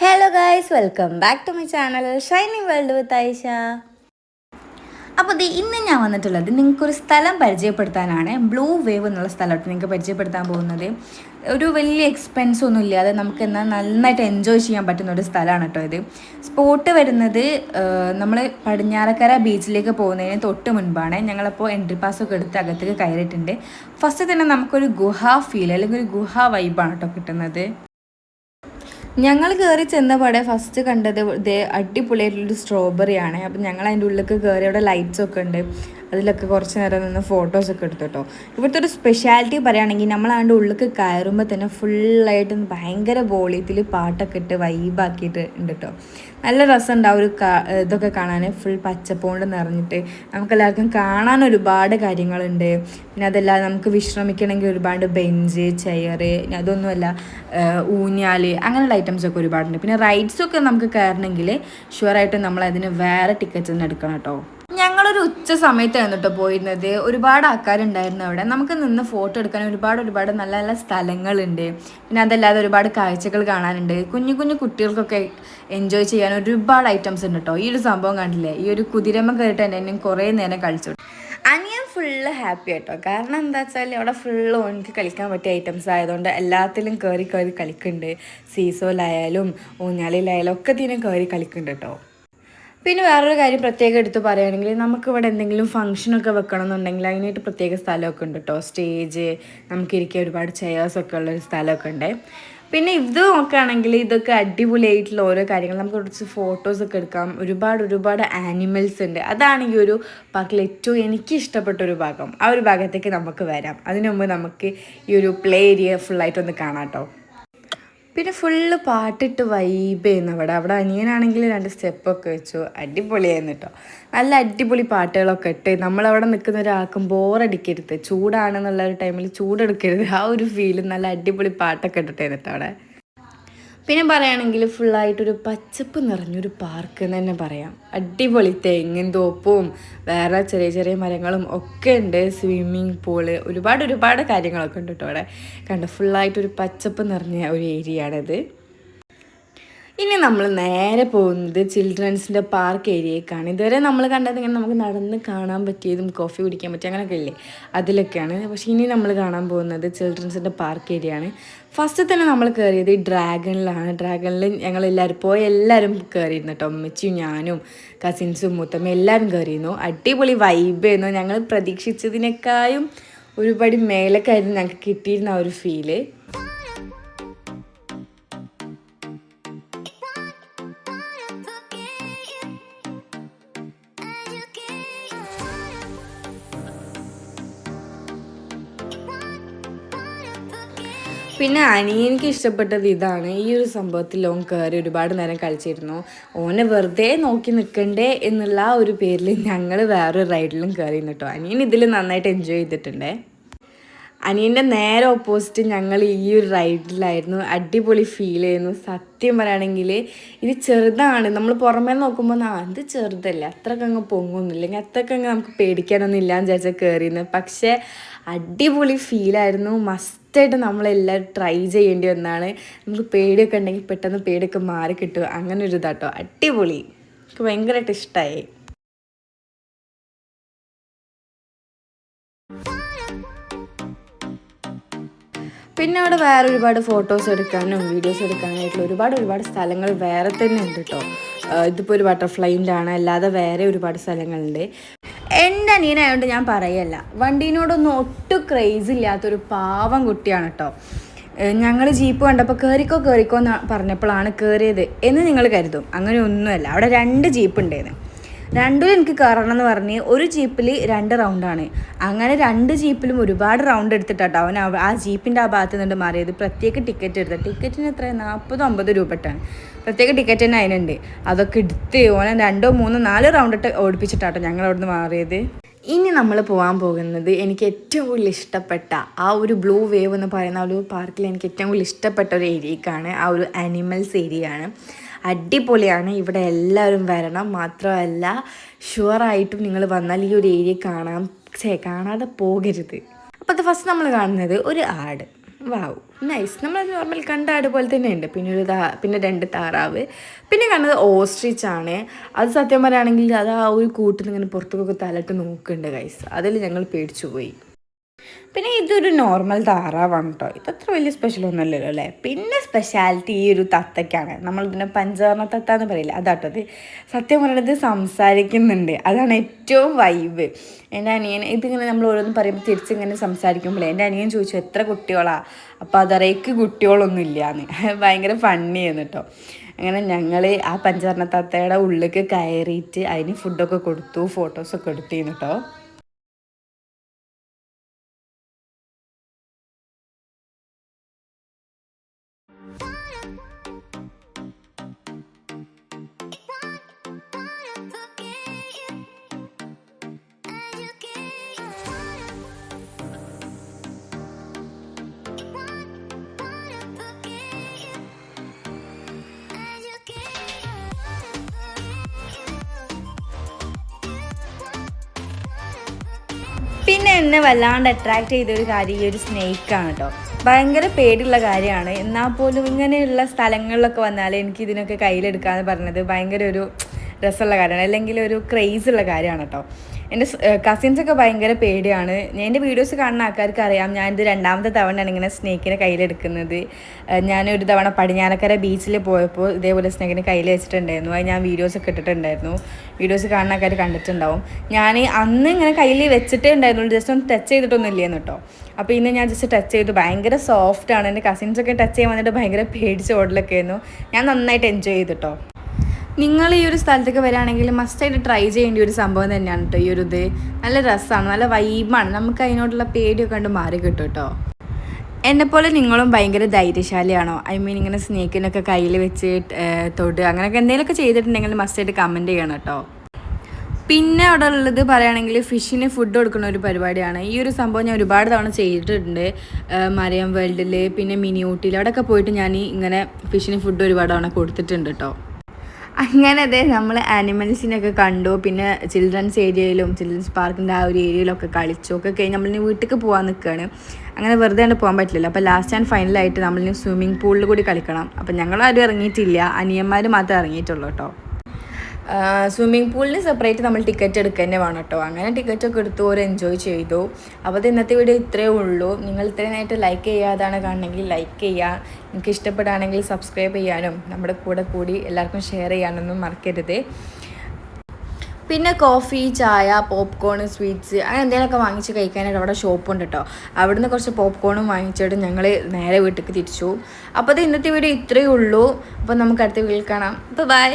Hello guys welcome back to my channel shining world with Aisha അപ്പോൾ ദേ ഇന്ന് ഞാൻ വന്നിട്ടുള്ളത് നിങ്ങൾക്കൊരു സ്ഥലം പരിചയപ്പെടുത്താനാണ്. ബ്ലൂ വേവ് എന്നുള്ള സ്ഥലമായിട്ട് നിങ്ങൾക്ക് പരിചയപ്പെടുത്താൻ പോകുന്നത്. ഒരു വലിയ എക്സ്പെൻസ് ഒന്നും ഇല്ലാതെ നമുക്ക് എന്നാൽ നന്നായിട്ട് എൻജോയ് ചെയ്യാൻ പറ്റുന്ന ഒരു സ്ഥലമാണ് കേട്ടോ ഇത്. സ്പോട്ട് വരുന്നത് നമ്മൾ പടിഞ്ഞാറക്കര ബീച്ചിലേക്ക് പോകുന്നതിന് തൊട്ട് മുൻപാണ്. ഞങ്ങളപ്പോൾ എൻട്രി പാസ് ഒക്കെ എടുത്ത് അകത്തേക്ക് കയറിയിട്ടുണ്ട്. ഫസ്റ്റ് തന്നെ നമുക്കൊരു ഗുഹ ഫീൽ അല്ലെങ്കിൽ ഒരു ഗുഹ വൈബാണ് കേട്ടോ കിട്ടുന്നത്. ഞങ്ങൾ കയറി ചെന്നപാടെ ഫസ്റ്റ് കണ്ടത് ഇതേ അടിപൊളിയായിട്ടുള്ളൊരു സ്ട്രോബെറി ആണ്. അപ്പം ഞങ്ങൾ അതിന്റെ ഉള്ളിലേക്ക് കയറി അവിടെ ലൈറ്റ്സ് ഒക്കെ ഉണ്ട്. അതിലൊക്കെ കുറച്ച് നേരം നിന്ന് ഫോട്ടോസൊക്കെ എടുത്തു കേട്ടോ ഇവിടുത്തെ ഒരു സ്പെഷ്യാലിറ്റി പറയുകയാണെങ്കിൽ നമ്മളാണ്ട് ഉള്ളിൽ കയറുമ്പോൾ തന്നെ ഫുള്ളായിട്ട് ഭയങ്കര വോളിയത്തിൽ പാട്ടൊക്കെ ഇട്ട് വൈബാക്കിയിട്ട് ഉണ്ട് കേട്ടോ നല്ല രസമുണ്ട് ആ ഒരു ഇതൊക്കെ കാണാൻ ഫുൾ പച്ചപ്പോണ്ട് നിറഞ്ഞിട്ട് നമുക്കെല്ലാവർക്കും കാണാൻ ഒരുപാട് കാര്യങ്ങളുണ്ട്. പിന്നെ അതെല്ലാം നമുക്ക് വിശ്രമിക്കണമെങ്കിൽ ഒരുപാട് ബെഞ്ച് ചെയർ അതൊന്നുമല്ല ഊഞ്ഞാൽ അങ്ങനെയുള്ള ഐറ്റംസ് ഒക്കെ ഒരുപാടുണ്ട്. പിന്നെ റൈഡ്സൊക്കെ നമുക്ക് കയറണമെങ്കിൽ ഷുവറായിട്ടും നമ്മളതിന് വേറെ ടിക്കറ്റ് തന്നെ എടുക്കണം കേട്ടോ ഉച്ച സമയത്താണ് കേട്ടോ പോയിരുന്നത്. ഒരുപാട് ആൾക്കാരുണ്ടായിരുന്നു അവിടെ. നമുക്ക് നിന്ന് ഫോട്ടോ എടുക്കാൻ ഒരുപാട് ഒരുപാട് നല്ല നല്ല സ്ഥലങ്ങളുണ്ട്. പിന്നെ അതല്ലാതെ ഒരുപാട് കാഴ്ചകൾ കാണാനുണ്ട്. കുഞ്ഞു കുഞ്ഞു കുട്ടികൾക്കൊക്കെ എൻജോയ് ചെയ്യാൻ ഒരുപാട് ഐറ്റംസ് ഉണ്ട് കേട്ടോ ഈ ഒരു സംഭവം കണ്ടില്ലേ? ഈ ഒരു കുതിരമ്മ കയറിയിട്ട് എന്നെ കുറേ നേരം കളിച്ചു. അനിയൻ ഫുള്ള് ഹാപ്പി ആട്ടോ. കാരണം എന്താ വെച്ചാൽ അവിടെ ഫുള്ള് ഓനിക്ക് കളിക്കാൻ പറ്റിയ ഐറ്റംസ് ആയതുകൊണ്ട് എല്ലാത്തിലും കയറി കയറി കളിക്കുന്നുണ്ട് സീസോയിലായാലും ഊഞ്ഞാലിലായാലും ഒക്കെ തീരെ കയറി കളിക്കുന്നുണ്ട് കേട്ടോ പിന്നെ വേറൊരു കാര്യം പ്രത്യേകം എടുത്ത് പറയുകയാണെങ്കിൽ നമുക്കിവിടെ എന്തെങ്കിലും ഫംഗ്ഷനൊക്കെ വെക്കണം എന്നുണ്ടെങ്കിൽ അതിനായിട്ട് പ്രത്യേക സ്ഥലമൊക്കെ ഉണ്ട് കേട്ടോ സ്റ്റേജ് നമുക്കിരിക്കാൻ ഒരുപാട് ചെയേഴ്സൊക്കെ ഉള്ളൊരു സ്ഥലമൊക്കെ ഉണ്ട്. പിന്നെ ഇത് നോക്കുകയാണെങ്കിൽ ഇതൊക്കെ അടിപൊളിയായിട്ടുള്ള ഓരോ കാര്യങ്ങൾ. നമുക്ക് കുറച്ച് ഫോട്ടോസൊക്കെ എടുക്കാം. ഒരുപാട് ഒരുപാട് ആനിമൽസ് ഉണ്ട്. അതാണ് ഈ ഒരു പാർക്കിൽ ഏറ്റവും എനിക്ക് ഇഷ്ടപ്പെട്ട ഒരു ഭാഗം. ആ ഒരു ഭാഗത്തേക്ക് നമുക്ക് വരാം. അതിനു മുമ്പ് നമുക്ക് ഈ ഒരു പ്ലേ ഏരിയ ഫുള്ളായിട്ടൊന്ന് കാണാം കേട്ടോ പിന്നെ ഫുള്ള് പാട്ടിട്ട് വൈബ് ചെയ്യുന്നു അവിടെ അവിടെ അനിയനാണെങ്കിൽ രണ്ട് സ്റ്റെപ്പൊക്കെ വെച്ചു. അടിപൊളിയായിരുന്നു കേട്ടോ നല്ല അടിപൊളി പാട്ടുകളൊക്കെ ഇട്ട് നമ്മളവിടെ നിൽക്കുന്ന ഒരാൾക്കും ബോറടിക്കരുത് ചൂടാണെന്നുള്ള ഒരു ടൈമിൽ ചൂടെടുക്കരുത്. ആ ഒരു ഫീലും നല്ല അടിപൊളി പാട്ടൊക്കെ ഇട്ടിട്ടായിരുന്നു കേട്ടോ അവിടെ. പിന്നെ പറയുകയാണെങ്കിൽ ഫുള്ളായിട്ടൊരു പച്ചപ്പ് നിറഞ്ഞൊരു പാർക്ക് എന്ന് തന്നെ പറയാം. അടിപൊളി തെങ്ങും തോപ്പും വേറെ ചെറിയ ചെറിയ മരങ്ങളും ഒക്കെ ഉണ്ട്. സ്വിമ്മിങ് പൂൾ ഒരുപാട് ഒരുപാട് കാര്യങ്ങളൊക്കെ ഉണ്ട് കേട്ടോ അവിടെ. കണ്ട് ഫുള്ളായിട്ടൊരു പച്ചപ്പ് നിറഞ്ഞ ഒരു ഏരിയ ആണിത്. ഇനി നമ്മൾ നേരെ പോകുന്നത് ചിൽഡ്രൻസിന്റെ പാർക്ക് ഏരിയക്കാണ്. ഇതുവരെ നമ്മൾ കണ്ടത് ഇങ്ങനെ നമുക്ക് നടന്ന് കാണാൻ പറ്റിയതും കോഫി കുടിക്കാൻ പറ്റിയ അങ്ങനെയൊക്കെ ഇല്ലേ? അതിലൊക്കെയാണ്. പക്ഷേ ഇനി നമ്മൾ കാണാൻ പോകുന്നത് ചിൽഡ്രൻസിന്റെ പാർക്ക് ഏരിയ ആണ് ഫസ്റ്റ് തന്നെ നമ്മൾ കയറിയത് ഈ ഡ്രാഗണിലാണ്. ഡ്രാഗണിൽ ഞങ്ങൾ എല്ലാവരും പോയി എല്ലാവരും കയറിയിരുന്നു കേട്ടോ. അമ്മച്ചിയും ഞാനും കസിൻസും മുത്തമ്മ എല്ലാവരും കയറിയിരുന്നു. അടിപൊളി വൈബ് ആയിരുന്നു. ഞങ്ങൾ പ്രതീക്ഷിച്ചതിനേക്കാളും ഒരുപടി മേലക്കായിരുന്നു ഞങ്ങൾക്ക് കിട്ടിയിരുന്ന ആ ഒരു ഫീൽ പിന്നെ അനിയനിക്ക് ഇഷ്ടപ്പെട്ടത് ഇതാണ്. ഈ ഒരു സംഭവത്തിൽ ഓൻ കയറി ഒരുപാട് നേരം കളിച്ചിരുന്നു. ഓനെ വെറുതെ നോക്കി നിൽക്കണ്ടേ എന്നുള്ള ഒരു പേരിൽ ഞങ്ങൾ വേറൊരു റൈഡിലും കയറി നിട്ടോ അനിയൻ ഇതിൽ നന്നായിട്ട് എൻജോയ് ചെയ്തിട്ടുണ്ട്. അനിയന്റെ നേരെ ഓപ്പോസിറ്റ് ഞങ്ങൾ ഈ ഒരു റൈഡിലായിരുന്നു. അടിപൊളി ഫീൽ ചെയ്യുന്നു. സത്യം പറയുകയാണെങ്കിൽ ഇത് ചെറുതാണ്. നമ്മൾ പുറമേ നോക്കുമ്പോൾ ആ ഇത് ചെറുതല്ല? അത്രയ്ക്ക് അങ്ങ് പൊങ്ങൊന്നുമില്ല അല്ലെങ്കിൽ അത്രയ്ക്ക് അങ്ങ് നമുക്ക് പേടിക്കാനൊന്നും ഇല്ലാന്ന് വിചാരിച്ചാൽ കയറിയിരുന്നു പക്ഷേ അടിപൊളി ഫീലായിരുന്നു മസ്റ്റായിട്ട് നമ്മളെല്ലാവരും ട്രൈ ചെയ്യേണ്ടി വന്നാണ്. നമുക്ക് പേടിയൊക്കെ ഉണ്ടെങ്കിൽ പെട്ടെന്ന് പേടിയൊക്കെ മാറി കിട്ടുക. അങ്ങനെ ഒരു ഇതാട്ടോ. അടിപൊളി. എനിക്ക് ഭയങ്കരമായിട്ട് ഇഷ്ടമായി പിന്നെ അവിടെ വേറെ ഒരുപാട് ഫോട്ടോസ് എടുക്കാനും വീഡിയോസ് എടുക്കാനായിട്ടുള്ള ഒരുപാട് ഒരുപാട് സ്ഥലങ്ങൾ വേറെ തന്നെ ഉണ്ട് കേട്ടോ ഇതിപ്പോൾ ഒരു ബട്ടർഫ്ലൈന്റെ ആണ്. അല്ലാതെ വേറെ ഒരുപാട് സ്ഥലങ്ങളുണ്ട്. എന്റെ അനിയനായതുകൊണ്ട് ഞാൻ പറയല്ല. വണ്ടീനോടൊന്നും ഒട്ടും ക്രേസ് ഇല്ലാത്തൊരു പാവം കുട്ടിയാണ് കേട്ടോ ഞങ്ങൾ ജീപ്പ് കണ്ടപ്പോൾ കയറിക്കോ കയറിക്കോ എന്ന് പറഞ്ഞപ്പോഴാണ് കയറിയത് എന്ന് നിങ്ങൾ കരുതും. അങ്ങനെ ഒന്നുമല്ല. അവിടെ രണ്ട് ജീപ്പ് ഉണ്ടായിരുന്നു രണ്ടും എനിക്ക് കയറണം എന്ന് പറഞ്ഞ് ഒരു ജീപ്പിൽ രണ്ട് റൗണ്ടാണ്. അങ്ങനെ രണ്ട് ജീപ്പിലും ഒരുപാട് റൗണ്ട് എടുത്തിട്ടാട്ടോ അവൻ ആ ജീപ്പിന്റെ ആ ഭാഗത്ത് നിന്നുണ്ട് മാറിയത്. പ്രത്യേക ടിക്കറ്റ് എടുത്ത ടിക്കറ്റിന് എത്ര നാൽപ്പത് അമ്പത് രൂപട്ടാണ്. പ്രത്യേക ടിക്കറ്റ് തന്നെ അതിനുണ്ട്. അതൊക്കെ എടുത്ത് ഓനെ രണ്ടോ മൂന്നോ നാല് റൗണ്ട് ഇട്ട് ഓടിപ്പിച്ചിട്ടാട്ടോ ഞങ്ങൾ അവിടുന്ന് മാറിയത്. ഇനി നമ്മൾ പോകാൻ പോകുന്നത് എനിക്ക് ഏറ്റവും കൂടുതൽ ഇഷ്ടപ്പെട്ട ആ ഒരു ബ്ലൂ വേവ് എന്ന് പറയുന്ന ഒരു പാർക്കിൽ എനിക്ക് ഏറ്റവും കൂടുതൽ ഇഷ്ടപ്പെട്ട ഒരു ഏരിയക്കാണ്. ആ ഒരു അനിമൽസ് ഏരിയ ആണ്. അടിപൊളിയാണ്. ഇവിടെ എല്ലാവരും വരണം. മാത്രമല്ല ഷുവറായിട്ടും നിങ്ങൾ വന്നാൽ ഈ ഒരു ഏരിയ കാണാൻ കാണാതെ പോകരുത്. അപ്പോൾ അത് ഫസ്റ്റ് നമ്മൾ കാണുന്നത് ഒരു ആട്. വാവ് നൈസ് നമ്മൾ നോർമൽ കണ്ട ആട് പോലെ തന്നെ ഉണ്ട്. പിന്നെ ഒരു താ പിന്നെ രണ്ട് താറാവ്. പിന്നെ കാണുന്നത് ഓസ്ട്രിച്ച് ആണ്. അത് സത്യം പറയുകയാണെങ്കിൽ അത് ആ ഒരു കൂട്ടിൽ ഇങ്ങനെ പുറത്തേക്കൊക്കെ തലട്ട് നോക്കുന്നുണ്ട് ഗൈസ് അതിൽ ഞങ്ങൾ പേടിച്ചു പോയി. പിന്നെ ഇതൊരു നോർമൽ താറാവാണ് കേട്ടോ ഇത് അത്ര വലിയ സ്പെഷ്യൽ ഒന്നുമല്ലല്ലോ അല്ലേ? പിന്നെ സ്പെഷ്യാലിറ്റി ഈ ഒരു തത്തയ്ക്കാണ് നമ്മളിതിനെ പഞ്ചവർണ തത്ത എന്ന് പറയില്ല? അതാട്ടോ അതാട്ടത് സത്യം പറയുന്നത് സംസാരിക്കുന്നുണ്ട്. അതാണ് ഏറ്റവും വൈബ് എന്റെ അനിയൻ ഇതിങ്ങനെ നമ്മൾ ഓരോന്ന് പറയുമ്പോൾ തിരിച്ചിങ്ങനെ സംസാരിക്കുമ്പോൾ എന്റെ അനിയൻ ചോദിച്ചു എത്ര കുട്ടികളാ? അപ്പോൾ അതറേക്ക് കുട്ടികളൊന്നും ഇല്ലയെന്ന് ഭയങ്കര ഫണ്ണിയായിരുന്നു കേട്ടോ അങ്ങനെ ഞങ്ങൾ ആ പഞ്ചവർണ തത്തയുടെ ഉള്ളിലേക്ക് കയറിയിട്ട് അതിന് ഫുഡൊക്കെ കൊടുത്തു ഫോട്ടോസൊക്കെ എടുത്തിരുന്നു കേട്ടോ പിന്നെ എന്നെ വല്ലാണ്ട് അട്രാക്ട് ചെയ്ത ഒരു കാര്യം ഈ ഒരു സ്നേക്കാണ് കേട്ടോ ഭയങ്കര പേടിയുള്ള കാര്യമാണ്. എന്നാൽ പോലും ഇങ്ങനെയുള്ള സ്ഥലങ്ങളിലൊക്കെ വന്നാൽ എനിക്ക് ഇതിനൊക്കെ കയ്യിലെടുക്കാന്ന് പറഞ്ഞത് ഭയങ്കര ഒരു രസമുള്ള കാര്യമാണ്. അല്ലെങ്കിൽ ഒരു ക്രേസ് ഉള്ള കാര്യമാണ് കേട്ടോ എന്റെ കസിൻസൊക്കെ ഭയങ്കര പേടിയാണ്. ഞാൻ എന്റെ വീഡിയോസ് കാണുന്ന ആൾക്കാർക്ക് അറിയാം ഞാൻ ഇത് രണ്ടാമത്തെ തവണയാണ് ഇങ്ങനെ സ്നേക്കിനെ കയ്യിലെടുക്കുന്നത്. ഞാനൊരു തവണ പടിഞ്ഞാറക്കര ബീച്ചിൽ പോയപ്പോൾ ഇതേപോലെ സ്നേക്കിനെ കയ്യിൽ വെച്ചിട്ടുണ്ടായിരുന്നു. അത് ഞാൻ വീഡിയോസൊക്കെ ഇട്ടിട്ടുണ്ടായിരുന്നു. വീഡിയോസ് കാണുന്ന ആൾക്കാർ കണ്ടിട്ടുണ്ടാവും. ഞാൻ അന്ന് ഇങ്ങനെ കയ്യിൽ വെച്ചിട്ടേ ഉണ്ടായിരുന്നുള്ളൂ ജസ്റ്റ് ഒന്ന് ടച്ച് ചെയ്തിട്ടൊന്നും ഇല്ലേന്ന് കേട്ടോ അപ്പോൾ ഇന്ന് ഞാൻ ജസ്റ്റ് ടച്ച് ചെയ്തു. ഭയങ്കര സോഫ്റ്റാണ് എന്റെ കസിൻസൊക്കെ ടച്ച് ചെയ്യാൻ വന്നിട്ട് ഭയങ്കര പേടിച്ച ഓടലൊക്കെ ആയിരുന്നു. ഞാൻ നന്നായിട്ട് എൻജോയ് ചെയ്തു ചെയ്തിട്ടോ നിങ്ങൾ ഈ ഒരു സ്ഥലത്തേക്ക് വരികയാണെങ്കിൽ മസ്റ്റായിട്ട് ട്രൈ ചെയ്യേണ്ട ഒരു സംഭവം തന്നെയാണ് കേട്ടോ ഈ ഒരു ഇത്. നല്ല രസമാണ് നല്ല വൈബാണ് നമുക്ക് അതിനോടുള്ള പേടിയൊക്കെ കണ്ട് മാറി കിട്ടും കേട്ടോ എന്നെപ്പോലെ നിങ്ങളും ഭയങ്കര ധൈര്യശാലിയാണോ? ഐ മീൻ ഇങ്ങനെ സ്നേക്കിനൊക്കെ കയ്യിൽ വെച്ച് തൊട്ട് അങ്ങനെയൊക്കെ എന്തെങ്കിലുമൊക്കെ ചെയ്തിട്ടുണ്ടെങ്കിൽ മസ്റ്റായിട്ട് കമന്റ് ചെയ്യണം കേട്ടോ പിന്നെ അവിടെ ഉള്ളത് പറയുകയാണെങ്കിൽ ഫിഷിന് ഫുഡ് കൊടുക്കുന്ന ഒരു പരിപാടിയാണ്. ഈ ഒരു സംഭവം ഞാൻ ഒരുപാട് തവണ ചെയ്തിട്ടുണ്ട്. മറിയം വേൾഡിൽ പിന്നെ മിനി ഊട്ടിയിൽ അവിടെയൊക്കെ പോയിട്ട് ഞാൻ ഇങ്ങനെ ഫിഷിന് ഫുഡ് ഒരുപാട് തവണ കൊടുത്തിട്ടുണ്ട് കേട്ടോ അങ്ങനെ അതെ നമ്മൾ ആനിമൽസിനൊക്കെ കണ്ടു. പിന്നെ ചിൽഡ്രൻസ് ഏരിയയിലും ചിൽഡ്രൻസ് പാർക്കിന്റെ ആ ഒരു ഏരിയയിലൊക്കെ കളിച്ചു. ഒക്കെ കഴിഞ്ഞ് നമ്മളിനി വീട്ടിലേക്ക് പോകാൻ നിൽക്കുകയാണ് അങ്ങനെ വെറുതെ ആണ് പോകാൻ പറ്റില്ലല്ലോ. അപ്പോൾ ലാസ്റ്റ് ആൻഡ് ഫൈനലായിട്ട് നമ്മളിനി സ്വിമ്മിംഗ് പൂളിൽ കൂടി കളിക്കണം. അപ്പം ഞങ്ങളാരും ഇറങ്ങിയിട്ടില്ല. അനിയന്മാർ മാത്രമേ ഇറങ്ങിയിട്ടുള്ളൂ കേട്ടോ. സ്വിമ്മിംഗ് പൂളിന് സെപ്പറേറ്റ് നമ്മൾ ടിക്കറ്റ് എടുക്കുക തന്നെ വേണം കേട്ടോ അങ്ങനെ ടിക്കറ്റ് ഒക്കെ എടുത്തു ഒരു എൻജോയ് ചെയ്തു. അപ്പോൾ അത് ഇന്നത്തെ വീഡിയോ ഇത്രയേ ഉള്ളൂ. നിങ്ങൾ ഇത്രയും ലൈക്ക് ചെയ്യാതാണ് കാണണമെങ്കിൽ ലൈക്ക് ചെയ്യുക നിങ്ങൾക്ക് ഇഷ്ടപ്പെടുകയാണെങ്കിൽ സബ്സ്ക്രൈബ് ചെയ്യാനും നമ്മുടെ കൂടെ കൂടി എല്ലാവർക്കും ഷെയർ ചെയ്യാനൊന്നും മറക്കരുത്. പിന്നെ കോഫി ചായ പോപ്കോൺ സ്വീറ്റ്സ് അങ്ങനെ എന്തെങ്കിലുമൊക്കെ വാങ്ങിച്ച് കഴിക്കാനായിട്ട് അവിടെ ഷോപ്പുണ്ട് കേട്ടോ അവിടുന്ന് കുറച്ച് പോപ്കോണും വാങ്ങിച്ചിട്ട് ഞങ്ങൾ നേരെ വീട്ടിലേക്ക് തിരിച്ചു. അപ്പോൾ അത് ഇന്നത്തെ വീഡിയോ ഇത്രയേ ഉള്ളൂ. അപ്പോൾ നമുക്ക് അടുത്ത വീട്ടിൽ കാണാം. അപ്പോൾ ബൈ